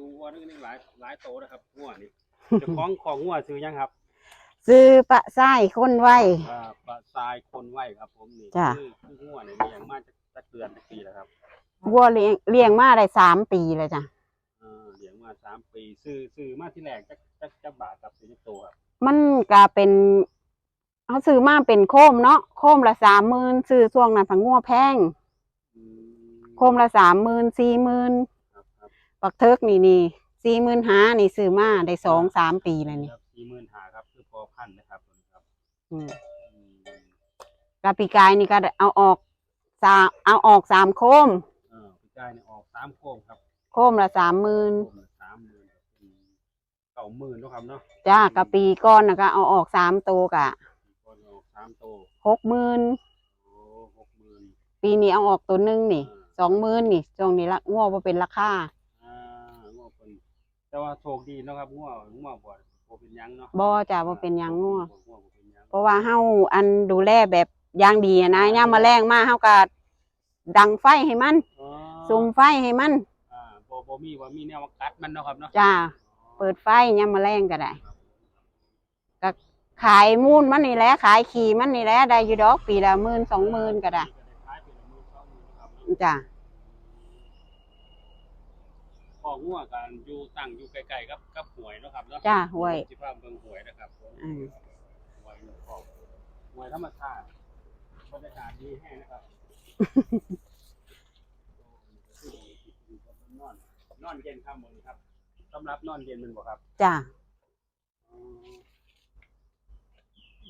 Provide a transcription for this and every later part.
มาดูวัวนึงนี่หลายหลายโตนะครับงัวนี่เจ้าของของงัวซื้อยังครับซื้อปะไส้คนไว้ อ่าปลาทรายคนไหวครับผมนี่จ้ะ คือคืองัวเนี่ยเลี้ยงมาจากจากเดือนจากปีแล้วครับวัวเลี้ยงเลี้ยงมาได้สามปีเลยจ้ะเออเลี้ยงมาสามปีซื้อซื้อมาที่แรกจักจักจักบาทครับซื้อจักโตครับมันก็เป็นเขาซื้อมาเป็นโคมเนาะโคมละสามหมื่นซื้อช่วงนั้นผังงัวแพงอืมโคมละสามหมื่นสี่หมื่นครั บครับปักเทิกนี่นี่สี่หมื่นห้านี่ซื้อมาได้สองสามปีเลยนี่ครับสี่หมื่นหาครับคือพอพันธุ์นะครับตัวนี้ครับอืมอืมกะปีกายนี่ก็เอาออกสามเอาออกสามโคมเออพี่กายเนี่ยออกสามโค้งครับ โคมละสามหมื่นโค้งละสามหมื่นอืมเก้าหมื่นเนาะครับเนาะจ้ากะปีก้อนนะก็เอาออกสามตัวกะคนออกสามโตหกหมื่นโอ้หกหมื่นปีนี้เอาออกตัวหนึงนี่อ่าสองหมื่นนี่ช่วงนี้ละงัวบ่เป็นราคาอ่างัวเพิ่น แต่ว่าโชคดีเนาะครับงัวงัวบ่บ่เป็นหยังเนาะบ่จ้าบ่เป็นหยังงัว งัวบ่เป็นหยังเพราะว่าเฮาอันดูแลแบบอย่างดีอะนะย่ามมาแรงมาเฮาก็ดังไฟให้มันอ๋อซุมไฟให้มัน อ่าบ่บ่มีว่ามีแนวมากัดมันเนาะครับเนาะจ้า เปิดไฟย่ามมาแรงก็ได้ก็ขายมูลมันนี่แหละขายขี่มันนี่แหละได้อยู่ดอกปีละหมื่นสองหมื่นก็ได้ขายเป็นหมื่นสองหมื่นครับ จ้า ของงัวกันอยู่ตั้งอยู่ใกล้ๆกับกับหวยเนาะครับเนาะจ้าห้วยสิพาเบิ่งหวยนะครับผมอืมหวยนี่ของหวยธรรมชาติบรรยากาศดีแห้งนะครับนอนนอนเย็นครับมื้อนี้ครับสำหรับนอนเย็นแมันบ่ครับจ้า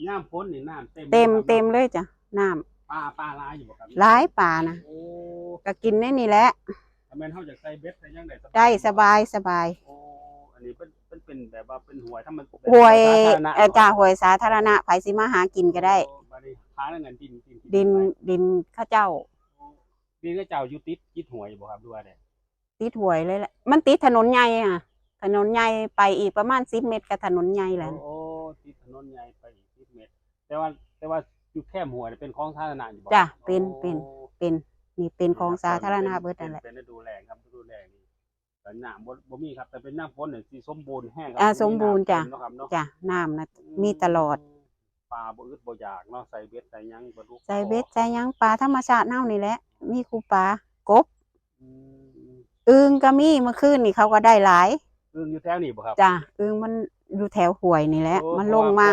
น้ำฝนนี่น้ำเต็มเต็มครับเต็มเลยจ้ะน้ำปลาปลาหลายอยู่บ่ครับหลายป่านะโอ้ก็กินได้นี่แหละ ทำไมนเฮาจะใส่เบ็ดใส่หยังได้สบายได้สบายสบายโอ้อันนี้เป็นเป็นเป็นแบบว่าเป็นหวยถ้ามันเป็นหวยสาธารณะเอ่อจ้าหวยสาธารณะไผสิมาหากินก็ได้ โอ้บัดนี้หาเงินดินดินดินดินข้าเจ้า ดินก็เจ้าอยู่ติดติดหวยบ่ครับด้วยเนี่ยติดหวยเลยแหละมันติดถนนใหญ่อะถนนใหญ่ไปอีกประมาณสิบเมตรกับถนนใหญ่แหละโอ้ติดถนนใหญ่ไปอีก10เมตร แต่ว่าแต่ว่าอยู่แค่หวยเนี่ยเป็นของสาธารณะอยู่บ่จ้ะเป็นเป็น โอ้เป็น นี่เป็นของสาธารณะเบิดนั่นแหละเป็นฤดูแล้งครับฤดูแล้งนี่แต่น้ำบ่บ่มีครับ แต่เป็นน้ำฝนเนี่ยสิสมบูรณ์แห้งครัอ่าสมบูรณ์จ้ะมีน้ำเต็มเนาะครับเนาะจ้ะน้ำนะมีตลอด ปลาบ่อึดบ่อยากเนาะใส่เบ็ดใส่หยังบ่ทุกใส่เบ็ดใส่หยังปลาธรรมชาติเน่านี่แหละ มีคูปลากบอืมอึงก็มีเมื่อคืนนี่เขาก็ได้หลายอึ่งอยู่แถวนี้บ่ครับ จ้ะอึงมันอยู่แถวห้วยนี่แหละ โอ้มันเพลระงว่มา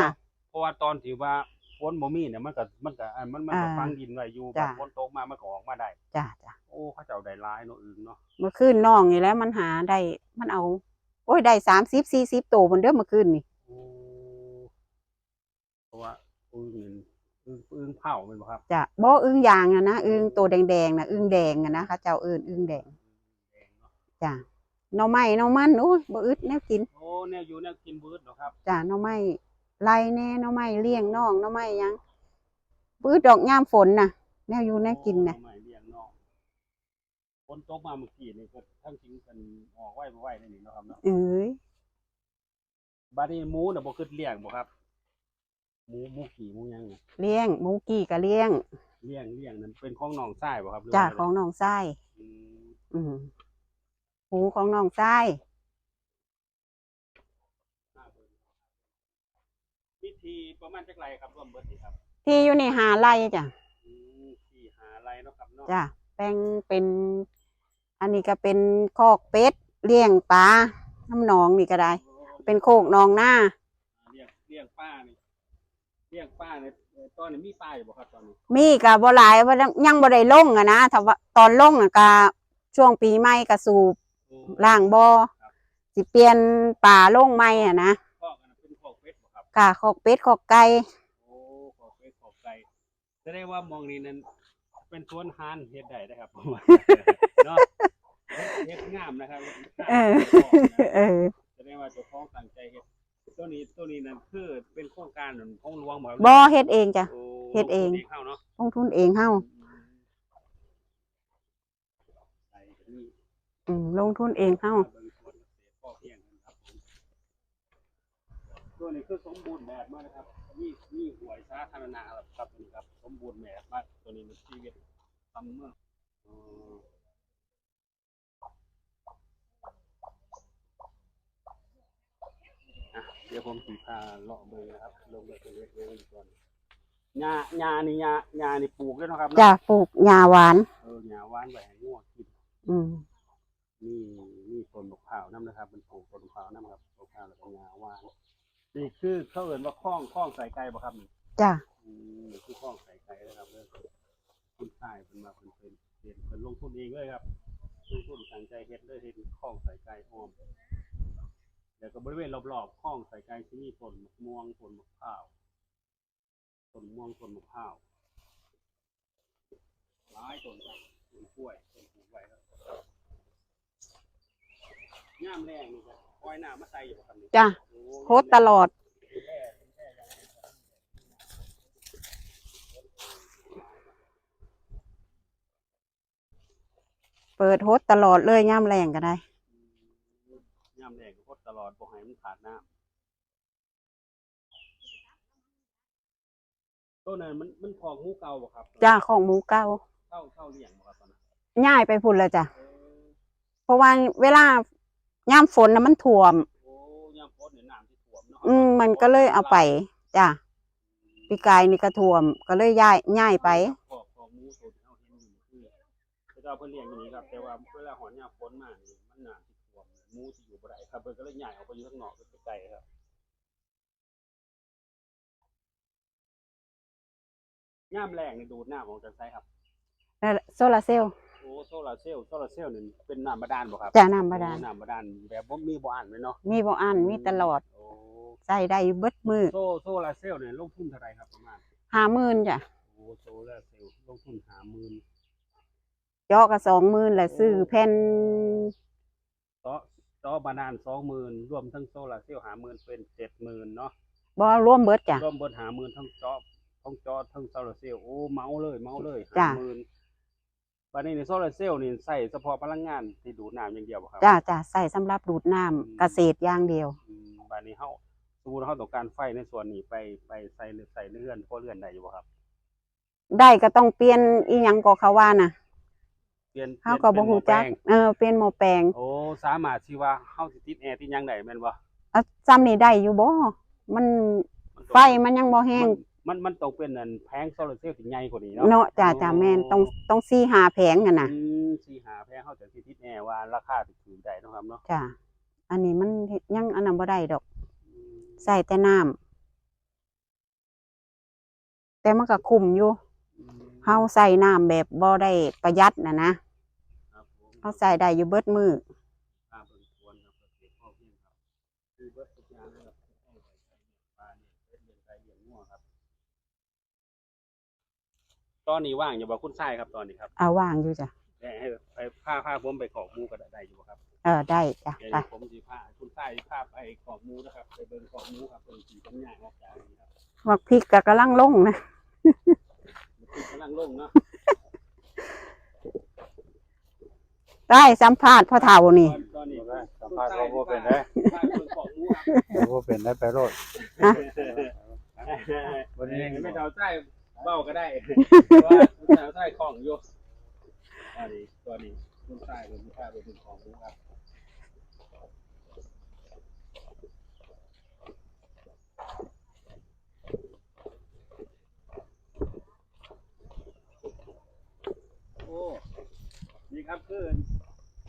เพราะว่าตอนที่ว่า ฝนบ่มีเนี่ยมันก็มันก็อันมันมันก็อ่าฟังดินไว้อยู่จ้ะฝนตกมามันก็ออกมาได้ จ้ะจ้ะโอ้เขาเจ้าได้หลายเนาะอึ่งเนาะเมื่อคืนน้องนี่แหล้วมันหาได้มันเอา โอ้ยได้สามสิบสี่สิบตัวบนเด้อเมื่อคืนนี่โอ้เพราะว่าอึ่งนี่อึ่งอึ่งเผาแม่นบ่ครับจ้ะบ่อึงยางอะนะอึงตัวแดงๆนะอึงแดงอะนะเขาเจ้าเอิ้นอึงแดงแดงเนาะจ้ะหน่อไม้หน่อมันโอ้ยบ่อึดแนวกินโอ้แนวอยู่แนวกินบืดเนาะครับจ้ะหน่อไม้ ไล่แน่หน่อไม้เลี้ยงน้องหน่อไม้หยังปื้ดดอกยามฝนน่ะ แนวอยู่แนวกินน่ะโอ้ไม่เลี้ยงนอกฝนตกมาเมื่อกี้นี่ก็ทั้งจริงกันออกไว้บ่ไว้นั่นนี่เนาะครับเนาะเอ้ยบัดนี้หมูน่ะบ่คิดเลี้ยงบ่ครับ หมูหมูกี่หมูหยังน่ะเลี้ยงหมูกี้ก็เลี้ยงเลี้ยงเลี้ยงนั่นเป็นของน้องชายบ่ครับหรือจ้ะว่าของน้องทรายอืม อืมหมูของน้องทราย พิธีประมาณจักไรครับรวมเบิดนี่ครับที่อยู่ในหาไร่จ้ะอืมที่หาไรเนาะครับเนาะจ้ะแปลงเป็น อันนี้ก็เป็นคอกเป็ดเลี้ยงปลาน้ำหนองนี่ก็ได้โอ้เป็นโคกหนองหน้าเลี้ยงเลี้ยงป้านี่เลี้ยงป้าเนี่ยเอ่อตอนนี้มีป้าอยู่บ่ครับตอนนี้มีก็บ่หลายว่ายังบ่ได้ลงอะนะถ้าว่าตอนลงอะก็ช่วงปีใหม่ก็สูบโอ้ล่างบ่อสิเปลี่ยนป่าลงใหม่อะนะ กะคอกเป็ดคอกไก่โอ้คอกเป็ดคอกไก่แสดงว่ามองนี้นั้นเป็นสวนหานเฮ็ดได้นะครับผมว่าเนาะเฮ็ดงามนะครับเออเออแสดงว่าเจ้าของตั้งใจเฮ็ดตัวนี้ตัวนี้นั่นคือเป็นโครงการของหลวงบ่ครับบ่เฮ็ดเองจ้ะ โอ้เฮ็ดเองเข้าเนาะลงทุนเองเฮาใส่ก็นี่อืมลงทุนเองเฮาเบิ่ง ตัวนี้คือสมบูรณ์แบบมากนะครับนี่นี่หวยสาธารณะครับตัวนี่ครับ สมบูรณ์แบบมากตัวนี้มันชีวิตทำเมื่อเดี๋ยวผมสีพาเลาะเบยครับ ลงไปตัเล็กๆก่อนหญ้าหญ้านี่หญ้าหญ้านี่ปลูกด้วยนะครับจ้ะปลูกหญ้าหวาน เออหญ้าหวานแหวนง่วกิน อืมนี่นี่ต้นมะพร้าวน้ำนะครับ มันปลูกต้นมะพร้าวน้ำครับมะพร้าวแล้วก็หญ้าหวาน นี่คือเขาเอ่นว่าคล้องคล้องใส่ไก่บ่ครับนี่จ้ะอืมนี่คือคล้องใส่ไก่นะครับเรื่องคุณชายเป็นมาเป็นเป็นเป็นเป็นลงทุนเองเลยครับลงทุนตั้งใจเฮ็ดเลยเฮ็ดคล้องใส่ไก่อ้อมแล้วก็บริเวณรอบๆคล้องใส่ไก่ที่นี่ต้นมะม่วงต้นมะพร้าวต้นม่วงต้นมะพร้าวหลายต้นครับต้นกล้วยต้นปลูกไว้ครับย่ามแรงนี่ครับ คอยหน้ามาใส่อยู่บ่ครับนี่จ้ะโอ้โคตรตลอด เปิดโฮสตลอดเลยย่ำแรงก็ได้ ย่ามแรงก็โคตรตลอดบ่ให้มันขาดน้ำต้นนั้นมันมันของหมูเก่าบ่ครับจ้าของหมูเก้าเข้าเข้าเลี้ยงบ่ครับตอนนั้นย่ายไปพุ่นแล้วจ้ะ เออเพราะว่าเวลา ย่ำฝนนะมันท่วม โอ้ย่ามโพดเนี่ยน้ำที่ท่วมเนาะอืมมันก็เลยเอาไปจ้ะปีกายนี่ก็ท่วม ก็เลยย้ายย้ายไป ขอบของหมูตัวที่เฮาเห็นอยู่นี่คือเขาเจ้าเพิ่นเลี้ยงอยู่นี่ครับ แต่ว่าเวลาหอนยามฝนมานี่มันน้ำที่ท่วมหมูสิอยู่บ่ได้ครับเพิ่นก็เลยย้ายออกไปอยู่ข้างนอกไกลๆครับย่ามแรงนี่ดูดน้ำออกจากไสครับแล้วโซลาร์เซลล์โอ้โซลาร์เซลล์โซลาร์เซลล์นี่เป็นน้ำบาดาลบ่ครับจ้ะน้ำบาดาลโอ้น้ำบาดาลแบบบ่มีบ่อันเลยเนาะมีบ่อันมีตลอดโอ้ใส่ได้เบิดมือโซโซลาร์เซลล์เนี่ยลงทุนเท่าไหร่ครับประมาณห้าหมื่นจ้ะโอ้โซลาร์เซลล์ลงทุน50,000เจาะก็สองหมื่นแหละซื้อแผ่นต่อต่อบาดาล20,000รวมทั้งโซลาร์เซลล์50,000เป็น70,000เนาะบ่รวมเบิดจ้ะรวมเบิด50,000ทั้งเจาะทั้งจอทั้งโซลาร์เซลล์โอ้เมาเลยเมาเลยจ้ะ50,000บั ดนี้ในโซลาร์เซลล์นี่ใส่เฉพาะพลังงานที่ดูดน้ำอย่างเดียวบ่ครับจ้ะจ้ะใส่สำหรับดูดน้ำเกษตรอย่างเดียว อืมบัดนี้เฮาสมมุติเฮาต้องการไฟในส่วนนี้ไปไปใส่หรือใส่เรือนพอเรือนได้อยู่บ่ครับได้ก็ต้องเปลี่ยนอีหยังก็เขาว่าน่ะเปลี่ยนเฮาก็บ่ฮู้จักเปลี่ยนเออเปลี่ยนหม้อแปลงโอ้สามารถสิว่าเฮาสิติดแอร์ติดหยังได้แม่นบ่เอาซ้ำนี่ได้อยู่บ่มันมันต้องไฟมันยังบ่แห้ง มัน มันมันต้องเป็นอันแผงโซลาร์เซลล์ที่ใหญ่กว่านี้เนาะเนาะจ้ะจ้ะแม่นต้องต้องซี่หาแผงกันน่ะอืมสิหาแผงเฮาจะสิติดแอร์ว่าราคาสิถูกได้เนาะครับเนาะจ้ะอันนี้มันเฮ็ดยังอันนั้นบ่ได้ดอก อืมใส่แต่น้ำแต่มันก็คุ้มอยู่อืมเฮาใส่น้ำแบบบ่ได้ประหยัดน่ะนะครับผม เฮาใส่ได้อยู่เบิดมือ ตอนนี้ว่างอยู่บ่คุณชายครับตอนนี้ครับเอาว่างอยู่จ้ะให้ให้ไปพาพาผมไปขอกหมูก็ได้อยู่บ่ครับเออได้จ้ะเดี๋ยวไปผมสิพาคุณชายพาไปขอกหมูนะครับ ไปเบิ่งขอกหมูครับเป็นสีต้นใหญ่ออกจากนี้ครับวักพริกก็กำลังลงนะมันกำลังลงเนาะได้สัมภาษณ์พ่อเฒ่านี่ตอนตอนนี้สัมภาษณ์เขาบ่เป็นได้พาไปเบิ่งขอกหมูครับเขาบ่เป็นได้ไปโลดวันนี้ไม่เท่าใต้ เบ้าก็ได้เพราะว่าไม่เท่าใต้ของอยู่ตอนนี้ตอนนี้คุณชายผมพาไปเบิ่งขอกหมูครับโอ้นี่ครับคือน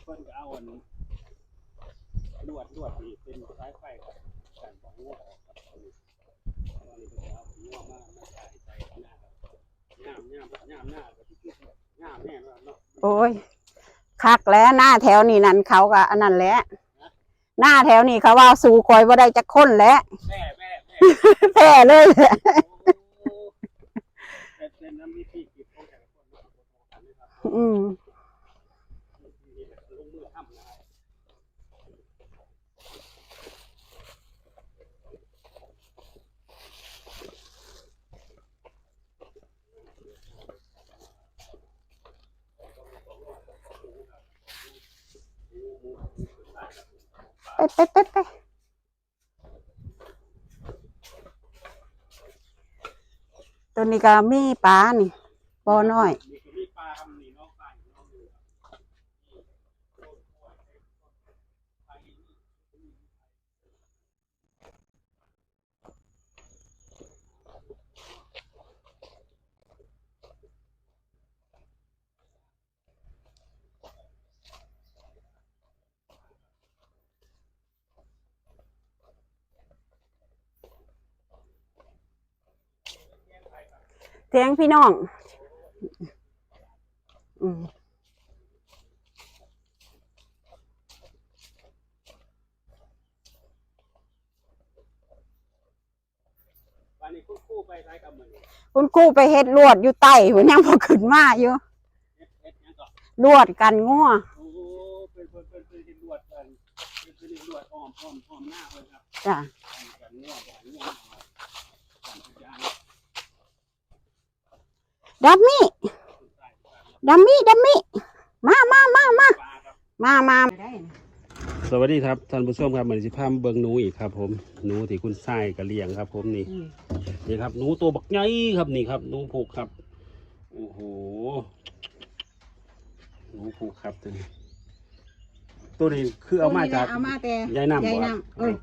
เพิ่อนก็เอาอันลวดลวดนี่เป็นสายไฟครับการของงัวครับ นี่เพิ่นก็เอางัวมามาใส่ใส่หน้าครับย่ามย่ามย่ามหน้าก็ที่คือง่ามแน่นอนเนาะโอ้ยคักแล้วหน้าแถวนี้นั่นเขาก็อันนั้นแหละหน้าแถวนี้เขาว่าสู่คอยบ่ได้จักคนแล้ว แม่แม่แม่แพ้เลยแหละโอ้แต่เป็นน้ำมีที่กิบของแต่ละคนเนาะบ่เท่ากันเลยอืม นี่แหละลงมือทำนะครับ ไปไปไปไปตัวนี้ก็มีปลานี่บ่อน้อย นี่คือมีปลาครับนี่น้องปลาอยู่น้องดูครับ ป เสียงพี่น้องอืมวันนี้คุณครู่ไปใช้กับมือนี่คุณครูไปเฮ็ดลวดอยู่ใต้หัวยังพอขึ้นมาอยู่เฮ็ดเฮ็ดหยังก็ลวดกันงัวโอ้เป็นเป็นเป็นเป็นเป็นลวดกันเป็นเป็นลวดอ้อมอ้อมอ้อมหน้าเลยครับจ้ะ กันงัวบ่งัวกันทุกอย่าง ดัมมี่ดัมมี่ดัมมี่มามามามาปลาครับมามาสวัสดีครับท่านผู้ชมครับเหมือนสิพามเบิงหนูอีกครับ ผมหนูที่คุณไส้กระเลียงครับ ผมนี่อืมนี่ครับหนูตัวบักใหญ่ครับนี่ครับหนูผูกครับโอ้โหหนูผูกครับตัวนี้ ตัวนี้คือเอามาจากเอามาแต่ยายน้ำบ่ยายครับน้ำเอ้ย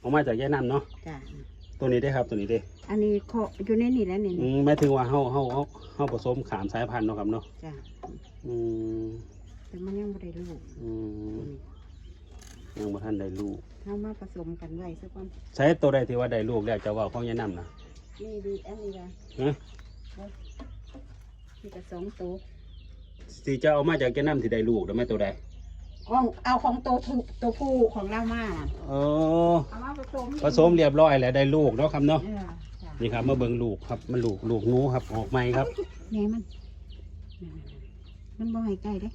เอามาจากยายน้ำเนาะจ้ะตัวนี้ได้ครับตัวนี้ได้ อันนี้โคอยู่ในนี่แล้วนี่อืมหมายถึงว่าเฮาเฮาเฮาเฮาผสมขามสายพันธุ์เนาะครับเนาะจ้ะอืมแต่มันยังไม่ได้ลูกอืมยังบ่ทันได้ลูกเอามาผสมกันไว้สักวันใช้ตัวใดที่ว่าได้ลูกแล้วจะว่าของยายน้ำนะนี่ดีอันนี้ละฮะนี่ก็สองตัวสิจะเอามาจากยายน้ำที่ได้ลูกแล้วแม่ตัวใดของเอาของตัวผู้ตัวผู้ของเรามาน่ะเออเอามาผสมผสมเรียบร้อยแล้วได้ลูกเนาะครับเนาะ เออจ้ะ นี่ครับมาเบิ่งลูกครับมันลูกลูกหนูครับออกใหม่ครับนี่มัน มันบ่ให้ใกล้เด้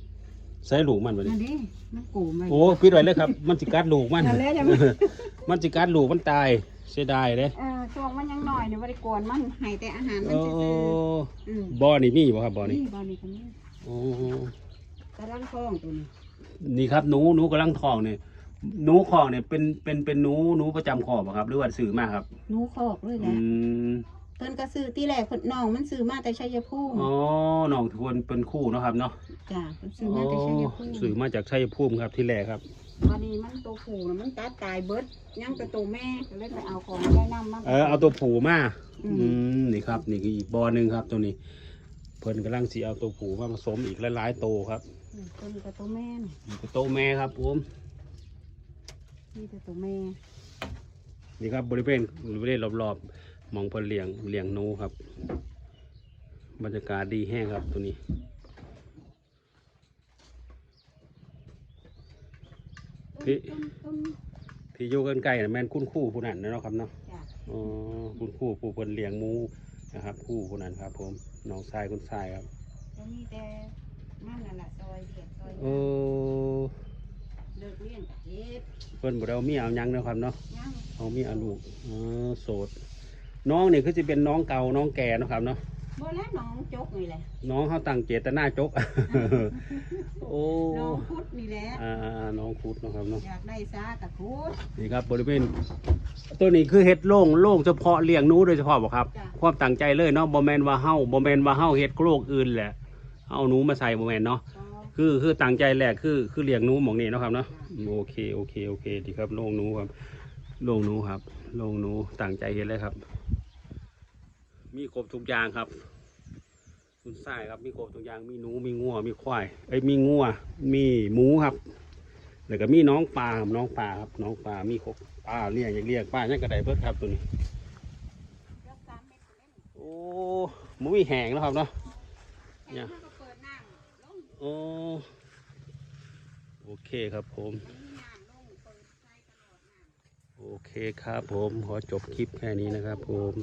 ใส่ลูกมันบ่นั่นี่นเด้มันกูมาโอ้ปิดไว้เลยครับ มันสิกัดลูกมัน นั่นแหละจะมันมันสิกัดลูกมันตายเสียดายเด้เออช่วงมันยังน้อยเนี่ยบ่ได้กวนมันให้แต่อาหารมันโอ้ซื่อๆอืมบ่อนี่มีบ่ครับบ่อนี่นี่บ่นี่ก็มีโอ้กำลังท้องตัวนี้นี่ครับหนูหนูกำลังท้องเนี่ย หนูคอกเนี่ยเป็นเป็นเป็นหนูหนูประจำคอกบ่ครับ หรือว่าซื้อมาครับ หนูคอกเลยแหอืละมเพิ่นก็ซื้อที่แรกเพิ่นน้องมันซื้อมาแต่ชัยภูมิอ๋อน้องทวนเป็นคู่เนาะครับเนาะจ้ะเพิ่นซื้ออ๋มาอแต่ชัยภูมิซื้อมาจากชัยภูมิครับที่แรกครับ วันนี้มันตัวผู้น่ะมันตัดตายเบิดยังแต่ตัวแม่ก็เลยไปเอาของได้นำมา เออเอาตัวผูมา อืม อืมนี่ครับ นี่คืออีกบอหนึ่งครับ ตัวนี้ เพิ่นกำลังสีเอาตัวผูมาผสมอีกหลายๆโตวครับ อืมตัวนี้ก็ตัวแม่นี่นี่คือโตวแม่ครับผม นี่แต่ตัวแม่นี่ครับบริเวณบริเวณรอบๆหมองเพิ่นเลี้ยงเลี้ยงหนูครับ บรรยากาศดีแห้งครับตัวนี้ที่ต้นต้นที่อยู่กันใกล้นะแม่นคุณครู่ผู้นั้นนะเนาะครับเนาะจ้ะอ๋อคุณครู่ผู้เพิ่นเลี้ยงหมูนะครับครู่ผู้นั้นครับ ผมน้องชายคุณชายครับตัวนี้แต่มันนั่นแหละซอยเดียดซอยโอ้ เลิกเลี้ยงก็เจ็บเพิ่นบ่ได้เอามีเอาหยังเนาะครับเนาะยังเอามีเอาลูกอ๋อโสด น้องนี่คือสิเป็นน้องเก่าน้องแก่เนาะครับเนาะ บ่แล้วน้องจกนี่แหละน้องเขาตั้งเจตนาจก โอ้น้องพุดนี่แหละอ่าน้องคุดเนาะครับเนาะ อยากได้ซากับพุดนี่ครับบริเวณตัวนี้คือเฮ็ดโล่งโล่งเฉพาะเลี้ยงหนูโดยเฉพาะบ่ครับ จ้ะ ความตั้งใจเลยเนาะบ่แม่นว่าเฮาบ่แม่นว่าเฮาเฮ็ดโรคอื่นแหละเอาหนูมาใส่บ่แม่นเนาะก็ คือคือตั้งใจแรกคือคือเลี้ยงนูหมองนี้เนาะครับเนาะโอเคโอเคโอเคดีครับโล่งนูครับโล่งนูครับโล่งนูตั้งใจเฮ็ดเลยครับ มีครบทุกอย่างครับคุณทรายครับมีครบทุกอย่างมีหนูมีงัวมีควายเอ้ยมีงัวมีหมูครับแล้วก็มีน้องปลาครับน้องปลาครับน้องปลามีครบปลาเลี้ยงอย่ากเลี้ยงปลายังกระไดเบิดครับตัวนี้โอ้หมูมีแหงแล้วครับเนาะเนี่ย โอ้โอเคครับผม โอเคครับผม ขอจบคลิปแค่นี้นะครับผม